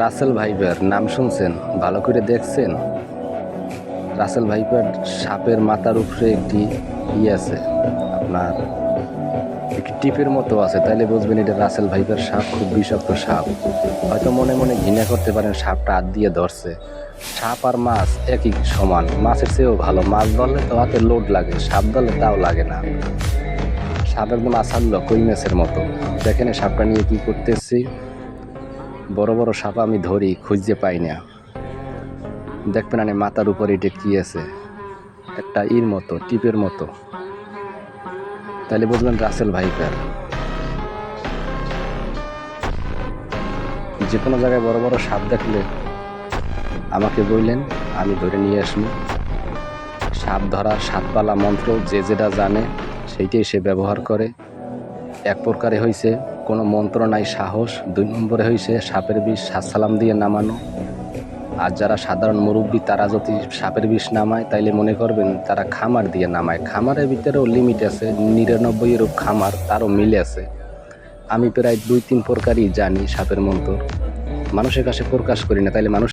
Russell viper নাম শুনছেন? ভালো করে দেখছেন? রাসেল ভাইপার সাপের মাথার উপরে একটি ই আছে, আপনার একটি টিপের মতো আছে। তাইলে বুঝবেন এটা রাসেল ভাইপার সাপ, খুব বিষাক্ত সাপ। হয়তো মনে মনে ঘৃণা করতে পারেন, সাপটা হাত দিয়ে ধরছে। সাপ আর মাছ একই সমান, মাছের চেয়েও ভালো। মাছ ধরলে তো হাতে লোড লাগে, সাপ ধরলে তাও লাগে না। সাপ একদম আসাল্য কই মাছের মতো। দেখেন সাপটা নিয়ে কি করতেছি? বড় বড় সাপ আমি ধরি খুঁজতে পাই না। দেখবেন আমি মাথার উপর এটা কি আছে? একটা ইর মতো, টিপের মতো। তাহলে বুঝবেন রাসেল ভাইপার। যে কোনো জায়গায় বড় বড় সাপ দেখলে আমাকে বললেন, আমি ধরে নিয়ে আসব। সাপ ধরার সাতপালা মন্ত্র যে যেটা জানে, সেইটাই সে ব্যবহার করে। এক প্রকারে হয়েছে কোনো মন্ত্র নাই, সাহস। দুই নম্বরে হয়েছে সাপের বিষ সালাম দিয়ে নামানো। আর যারা সাধারণ মুরব্বী, তারা যদি সাপের বিষ নামায়, তাইলে মনে করবেন তারা খামার দিয়ে নামায়। খামারের ভিতরেও লিমিট আছে, নিরানব্বই এরূপ খামার তারও মিলে আছে। আমি প্রায় দুই তিন প্রকারই জানি সাপের মন্ত্র। মানুষের কাছে প্রকাশ করি না, তাইলে মানুষ